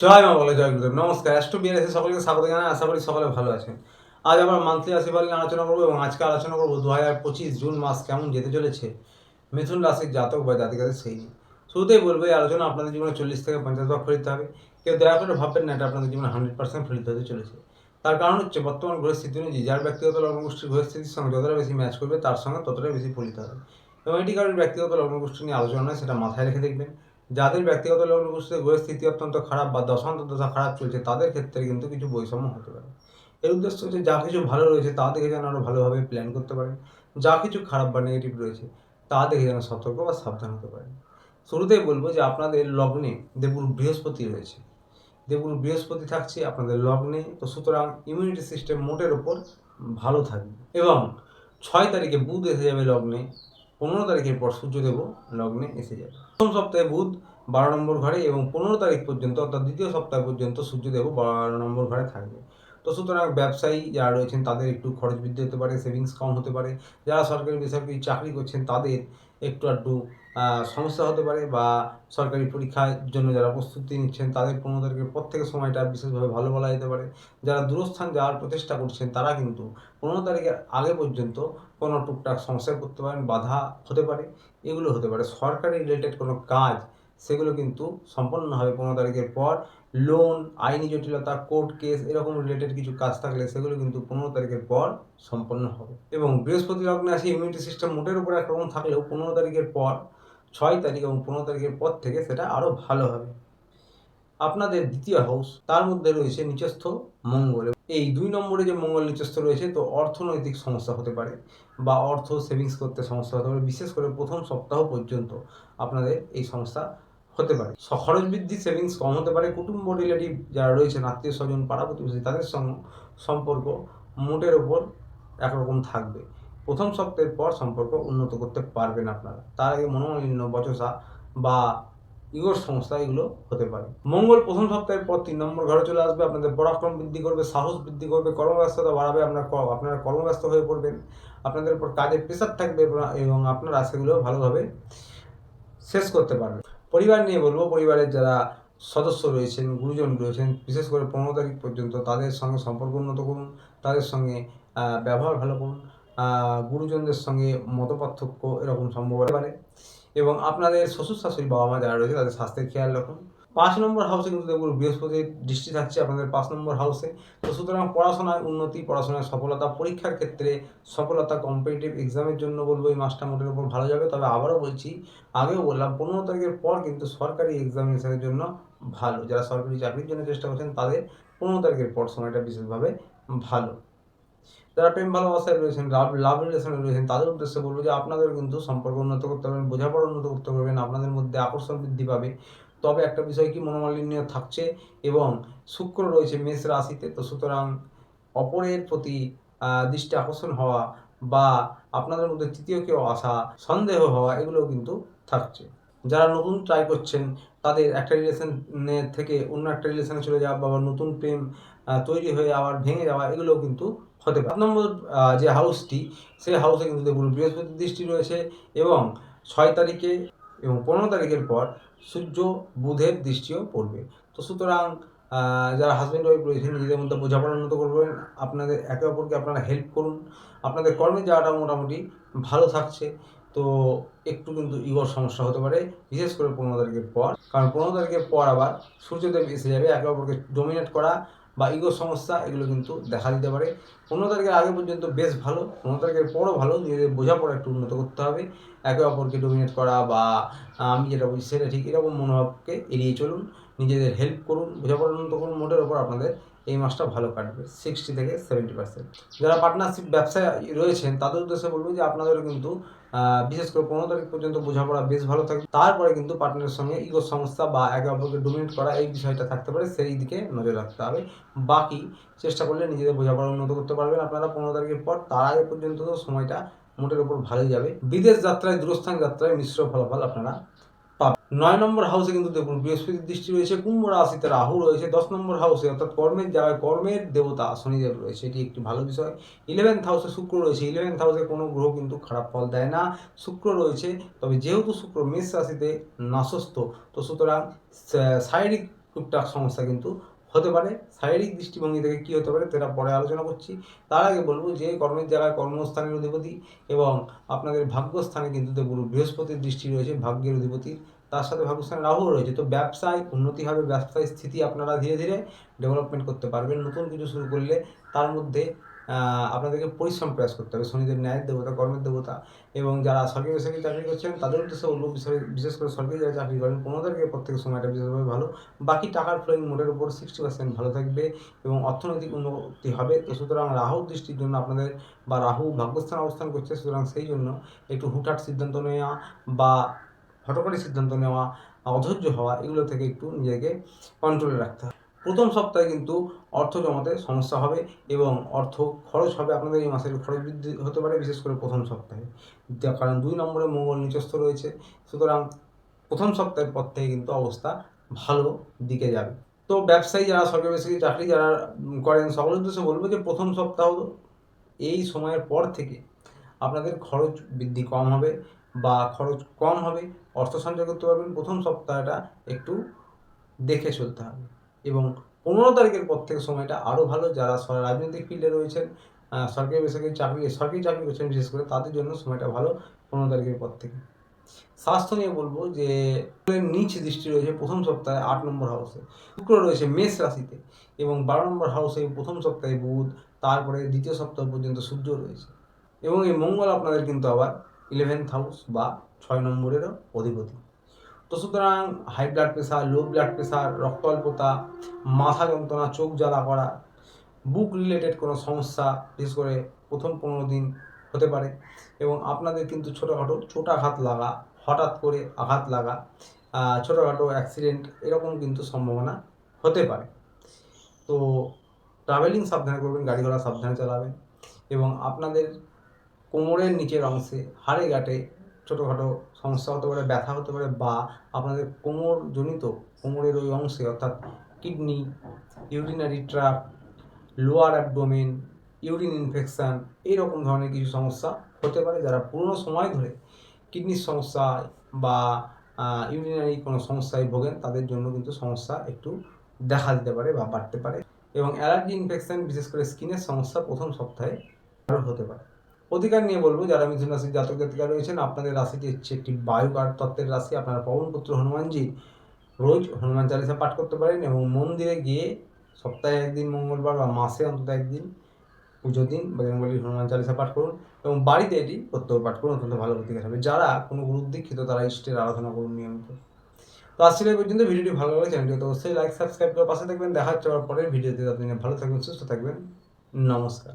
জয় মা বলে জয় গুরুদেব। নমস্কার অ্যাস্ট্রো বিআরএসে সকলকে স্বাগত জানাই, আশা করি সকলে ভালো আছেন। আজ আমরা মান্থলি রাশি নিয়ে আলোচনা করব এবং আজকে আলোচনা করব দু হাজার পঁচিশ জুন মাস কেমন যেতে চলেছে, মিথুন রাশির জাতক বা জাতিকাদের সেই শুরুতেই বলব, এই আলোচনা আপনাদের জীবনে চল্লিশ থেকে পঞ্চাশ ভাগ ফলিত হবে। কেউ দয়া করে ভাববেন না, এটা আপনাদের জীবনে হান্ড্রেড পার্সেন্ট ফলিত হতে চলেছে। তার কারণ হচ্ছে, বর্তমান পরিস্থিতি অনুযায়ী যার ব্যক্তিগত লগ্নগোষ্ঠীর পরিস্থিতির সঙ্গে যতটা বেশি ম্যাচ করবে, তার সঙ্গে ততটাই বেশি ফলিত হবে। এবং এটি কারোর ব্যক্তিগত লগ্নগোষ্ঠী নিয়ে আলোচনা নয়, সেটা মাথায় রেখে দেখবেন। যাদের ব্যক্তিগত লগ্নগোষ্ঠীতে গ্রহের স্থিতি অত্যন্ত খারাপ বা দশান্ত দশা খারাপ চলছে, তাদের ক্ষেত্রে কিন্তু কিছু বৈষম্য হতে পারে। এর উদ্দেশ্য হচ্ছে যা কিছু ভালো রয়েছে, তা দেখে যেন আরও ভালোভাবে প্ল্যান করতে পারেন। যা কিছু খারাপ বা নেগেটিভ রয়েছে, তা দেখে যেন সতর্ক বা সাবধান হতে পারেন। শুরুতেই বলব যে আপনাদের লগ্নে দেবগুরু বৃহস্পতি রয়েছে। দেবগুরু বৃহস্পতি থাকছে আপনাদের লগ্নে, তো সুতরাং ইমিউনিটি সিস্টেম মোটের ওপর ভালো থাকবে। এবং ছয় তারিখে বুধ এসে যাবে লগ্নে, পনেরো তারিখের পর সূর্যদেব লগ্নে এসে যাবে। প্রথম সপ্তাহে বুধ বারো নম্বর ঘরে এবং পনেরো তারিখ পর্যন্ত অর্থাৎ দ্বিতীয় সপ্তাহ পর্যন্ত সূর্যদেব বারো নম্বর ঘরে থাকবে। তো সুতরাং ব্যবসায়ী যারা রয়েছেন তাদের একটু খরচ বৃদ্ধি হতে পারে সেভিংস কম হতে পারে। যারা সরকারি বেসরকারি চাকরি করছেন তাদের একটু আহ, সমস্যা হতে পারে বা সরকারি পরীক্ষার জন্য যারা প্রস্তুতি নিচ্ছেন তাদের পনেরো তারিখের পর থেকে সময়টা বিশেষভাবে ভালো বলা যেতে পারে। যারা দূরস্থান যাওয়ার প্রচেষ্টা করছেন তারা কিন্তু পনেরো তারিখের আগে পর্যন্ত কোনো টুকটাক সমস্যায় পড়তে পারেন বাধা হতে পারে এগুলো হতে পারে। সরকারি রিলেটেড কোনো কাজ সেগুলো কিন্তু সম্পন্ন হবে পনেরো তারিখের পর। লোন আইনি জটিলতা কোর্ট কেস এরকম রিলেটেড কিছু কাজ থাকলে সেগুলো কিন্তু পনেরো তারিখের পর সম্পন্ন হবে। এবং বৃহস্পতি লগ্নে আসে ইমিউনিটি সিস্টেম মোটের উপর একরকম থাকলেও পনেরো তারিখের পর, ছয় তারিখ এবং পনেরো তারিখের পর থেকে সেটা আরও ভালো হবে। আপনাদের দ্বিতীয় হাউস তার মধ্যে রয়েছে নিচস্থ মঙ্গল। এই দুই নম্বরে যে মঙ্গল নিচস্থ রয়েছে, তো অর্থনৈতিক সমস্যা হতে পারে বা অর্থ সেভিংস করতে সমস্যা হতে পারে। বিশেষ করে প্রথম সপ্তাহ পর্যন্ত আপনাদের এই সমস্যা হতে পারে। খরচ বৃদ্ধি সেভিংস কম হতে পারে। কুটুম্ব রিলেটিভ যারা রয়েছেন, আত্মীয় স্বজন পাড়া প্রতিবেশী তাদের সম্পর্ক মোটের ওপর একরকম থাকবে। প্রথম সপ্তাহের পর সম্পর্ক উন্নত করতে পারবেন আপনারা। তার আগে মনোমালিন্য, বচসা বা ইগোর সমস্যা এগুলো হতে পারে। মঙ্গল প্রথম সপ্তাহের পর তিন নম্বর ঘরে চলে আসবে। আপনাদের পরাক্রম বৃদ্ধি করবে, সাহস বৃদ্ধি করবে, কর্মব্যস্ততা বাড়াবে, আপনার আপনারা কর্মব্যস্ত হয়ে পড়বেন। আপনাদের উপর কাজের প্রেশার থাকবে এবং আপনারা সেগুলো ভালোভাবে শেষ করতে পারবেন। পরিবার নিয়ে বলব, পরিবারের যারা সদস্য রয়েছেন, গুরুজন রয়েছেন, বিশেষ করে পনেরো তারিখ পর্যন্ত তাদের সঙ্গে সম্পর্ক উন্নত করুন, তাদের সঙ্গে ব্যবহার ভালো করুন গুরুজনদের সঙ্গে মতপার্থক্য এরকম সম্ভব হতে পারে এবং আপনাদের শ্বশুর শাশুড়ি বাবা মা যারা রয়েছে তাদের স্বাস্থ্যের খেয়াল রাখুন। পাঁচ নম্বর হাউসে কিন্তু দেখুন বৃহস্পতির দৃষ্টি থাকছে আপনাদের পাঁচ নম্বর হাউসে তো সুতরাং পড়াশোনায় উন্নতি, পড়াশোনায় সফলতা, পরীক্ষার ক্ষেত্রে সফলতা কম্পিটিটিভ এক্সামের জন্য বলব এই মাসটা মোটের উপর ভালো যাবে। তবে আবারও বলছি, আগেও বললাম, পনেরো তারিখের পর কিন্তু সরকারি এক্সামিনেশনের জন্য ভালো। যারা সরকারি চাকরির জন্য চেষ্টা করছেন, তাদের পনেরো তারিখের পর সময়টা বিশেষভাবে ভালো। যারা প্রেম, ভালোবাসায় রয়েছেন লাভ লাভ রিলেশনে রয়েছেন, তাদের উদ্দেশ্যে বলব যে আপনাদের কিন্তু সম্পর্ক উন্নত করতে পারবেন, বোঝাপড়া উন্নত করতে পারবেন, আপনাদের মধ্যে আকর্ষণ বৃদ্ধি পাবে। তবে একটা বিষয় কি মনোমালিন্য থাকছে এবং শুক্র রয়েছে মেষ রাশিতে, তো সুতরাং অপরের প্রতি দৃষ্টি আকর্ষণ হওয়া বা আপনাদের মধ্যে তৃতীয় কেউ আসা, সন্দেহ হওয়া এগুলো কিন্তু থাকছে। যারা নতুন ট্রাই করছেন, তাদের একটা রিলেশনের থেকে অন্য একটা রিলেশনে চলে যাওয়া বা নতুন প্রেম তৈরি হয়ে আবার ভেঙে যাওয়া, এগুলোও কিন্তু হতে পারে। নম্বর যে হাউসটি সেই হাউসে কিন্তু দেখুন বৃহস্পতির দৃষ্টি রয়েছে এবং ছয় তারিখে এবং পনেরো তারিখের পর সূর্য বুধের দৃষ্টিও পড়বে। তো সুতরাং যারা হাজব্যান্ড ওয়াইফ রয়েছেন নিজেদের মধ্যে বোঝাপড়া উন্নত করবেন। আপনাদের একে অপরকে আপনারা হেল্প করুন। আপনাদের কর্মে যাওয়াটা মোটামুটি ভালো থাকছে। তো একটু কিন্তু ইগোর সমস্যা হতে পারে, বিশেষ করে পনেরো তারিখের পর। কারণ পনেরো তারিখের পর আবার সূর্যদেব এসে যাবে, একে অপরকে ডোমিনেট করা। বা ইগো সমস্যা, এগুলো কিন্তু দেখা দিতে পারে। পনেরো তারিখের আগে পর্যন্ত বেশ ভালো, পনেরো তারিখের পরও ভালো নিজেদের বোঝাপড়া একটু উন্নত করতে হবে। একে অপরকে ডোমিনেট করা বা আমি যেটা বলছি সেটা ঠিক এরকম মনোভাবকে এড়িয়ে চলুন, নিজেদের হেল্প করুন বোঝাপড়া উন্নত করুন মোটের ওপর আপনাদের এই মাসটা ভালো কাটবে সিক্সটি থেকে সেভেন্টি পার্সেন্ট যারা পার্টনারশিপ ব্যবসায় রয়েছেন, তাদের উদ্দেশ্যে বলব যে আপনাদের কিন্তু বিশেষ করে পনেরো তারিখ পর্যন্ত বোঝাপড়া বেশ ভালো থাকবে। তারপরে কিন্তু পার্টনারের সঙ্গে ইগো সমস্যা বা একে অপরকে ডোমিনেট করা এই বিষয়টা থাকতে পারে, সেই দিকে নজর রাখতে হবে। বাকি চেষ্টা করলে নিজেদের বোঝাপড়া উন্নত করতে পারবেন আপনারা পনেরো তারিখের পর। তার আগে পর্যন্ত সময়টা মোটের উপর ভালোই যাবে। বিদেশ যাত্রায়, দূরস্থান যাত্রায় মিশ্র ফলাফল আপনারা পাবেন নয় নম্বর হাউসে কিন্তু দেখুন, বৃহস্পতির দৃষ্টি রয়েছে, কুম্ভ রাশিতে রাহু রয়েছে, দশ নম্বর হাউসে অর্থাৎ কর্মের জায়গায় কর্মের দেবতা শনিদেব রয়েছে, এটি একটি ভালো বিষয়। ইলেভেন্থ হাউসে শুক্র রয়েছে ইলেভেন্থ হাউসে কোনো গ্রহ কিন্তু খারাপ ফল দেয় না, শুক্র রয়েছে, তবে যেহেতু শুক্র মেষ রাশিতে নাসস্থ তো সুতরাং শারীরিক টুকটাক সমস্যা কিন্তু হতে পারে, শারীরিক দৃষ্টিভঙ্গি থেকে কী হতে পারে সেটা পরে আলোচনা করছি। তার আগে বলব যে কর্মের জায়গায় কর্মস্থানের অধিপতি এবং আপনাদের ভাগ্যস্থানে কিন্তু বৃহস্পতির দৃষ্টি রয়েছে, ভাগ্যের অধিপতির তার সাথে ভাগ্যস্থানে রাহু রয়েছে। তো ব্যবসায় উন্নতি হবে, ব্যবসায় স্থিতি আপনারা ধীরে ধীরে ডেভেলপমেন্ট করতে পারবেন। নতুন কিছু শুরু করলে তার মধ্যে আপনাদেরকে পরিশ্রম প্রয়াস করতে হবে। শনিদের ন্যায়ের দেবতা, কর্মের দেবতা এবং যারা সরকারি বেসরকারি চাকরি করছেন তাদের উদ্দেশ্যে বলব, বিশেষ- করে সরকারি যারা চাকরি করেন পনেরো তারিখের পর থেকে সময়টা বিশেষভাবে ভালো। বাকি টাকার ফ্লোয়িং মোডের উপর সিক্সটি পার্সেন্ট ভালো থাকবে এবং অর্থনৈতিক উন্নতি হবে। তো সুতরাং রাহুর দৃষ্টির জন্য আপনাদের বা রাহু ভাগ্যস্থান অবস্থান করছে, সুতরাং সেই জন্য একটু হুটহাট সিদ্ধান্ত নেওয়া বা হটকারী সিদ্ধান্ত নেওয়া, অধৈর্য হওয়া, এগুলো থেকে একটু নিজেকে কন্ট্রোলে রাখতে হবে। প্রথম সপ্তাহে কিন্তু অর্থ জমাতে সমস্যা হবে এবং অর্থ খরচ হবে আপনাদের এই মাসের খরচ বৃদ্ধি হতে পারে, বিশেষ করে প্রথম সপ্তাহে। কারণ দুই নম্বরে মঙ্গল নিচস্থ রয়েছে। সুতরাং প্রথম সপ্তাহের পর থেকে কিন্তু অবস্থা ভালো দিকে যাবে। তো ব্যবসায়ী যারা, সরকারি বেসরকারি চাকরি যারা করেন, সকলের উদ্দেশ্যে বলব যে প্রথম সপ্তাহ এই সময়ের পর থেকে আপনাদের খরচ বৃদ্ধি কম হবে। বা খরচ কম হবে, অর্থ সঞ্চয় করতে পারবেন, প্রথম সপ্তাহটা একটু দেখে চলতে হবে। এবং পনেরো তারিখের পর থেকে সময়টা আরও ভালো, যারা রাজনৈতিক ফিল্ডে রয়েছেন সরকারি বেসরকারি চাকরি, সরকারি চাকরি করছেন বিশেষ করে, তাদের জন্য সময়টা ভালো পনেরো তারিখের পর থেকে। স্বাস্থ্য নিয়ে বলব যে নিচ দৃষ্টি রয়েছে প্রথম সপ্তাহে আট নম্বর হাউসে শুক্র রয়েছে মেষ রাশিতে এবং বারো নম্বর হাউসে প্রথম সপ্তাহে বুধ, তারপরে দ্বিতীয় সপ্তাহ পর্যন্ত সূর্য রয়েছে। এবং এই মঙ্গল আপনাদের কিন্তু আবার ইলেভেন্থ হাউস বা ছয় নম্বরেরও অধিপতি। তো সুতরাং high blood pressure low blood pressure রক্ত অল্পতা মাথা যন্ত্রণা, চোখ জ্বালা করা বুক রিলেটেড কোনো সমস্যা, বিশেষ করে প্রথম পনেরো দিন হতে পারে এবং আপনাদের কিন্তু ছোটোখাটো চোটাঘাত লাগা, হঠাৎ করে আঘাত লাগা ছোটোখাটো অ্যাক্সিডেন্ট এরকম কিন্তু সম্ভাবনা হতে পারে। তো ট্রাভেলিং সাবধানে করবেন গাড়ি ঘোড়া সাবধানে চালাবেন এবং আপনাদের কোমরের নিচের অংশে, হাড়ে গাঁটে ছোটোখাটো সমস্যা হতে পারে, ব্যথা হতে পারে বা আপনাদের কোমর জনিত কোমরের ওই অংশে অর্থাৎ kidney, urinary tract lower abdomen, urine infection এইরকম ধরনের কিছু সমস্যা হতে পারে যারা পুরনো সময় ধরে কিডনির সমস্যা বা ইউরিনারি কোনো সমস্যায় ভোগেন তাদের জন্য কিন্তু সমস্যা একটু দেখা দিতে পারে বা বাড়তে পারে এবং অ্যালার্জি ইনফেকশান বিশেষ করে স্কিনের সমস্যা প্রথম সপ্তাহে আরও হতে পারে। অধিকার নিয়ে বলব, যারা মিথুন রাশির জাতক জাতিকা রয়েছেন, আপনাদের রাশিটি হচ্ছে একটি বায়ু বায়ুকার তত্ত্বের রাশি, আপনারা পবনপুত্র হনুমানজি রোজ হনুমান চালিসা পাঠ করতে পারেন এবং মন্দিরে গিয়ে সপ্তাহে একদিন মঙ্গলবার বা মাসে অন্তত একদিন পুজো দিন বজরংবলী হনুমান চালিসা পাঠ করুন এবং বাড়িতে এটি প্রত্যহ পাঠ করুন, অত্যন্ত ভালো প্রতিকার হবে। যারা কোনো গুরু দীক্ষিত, তারা ইষ্টের আরাধনা করুন নিয়মিত। তো আজকের এই পর্যন্ত, ভিডিওটি ভালো লাগলে চ্যানেলটি অবশ্যই লাইক সাবস্ক্রাইব করে পাশে থাকবেন। দেখা হচ্ছে পরের ভিডিওতে। ততদিনে ভালো থাকবেন, সুস্থ থাকবেন। নমস্কার।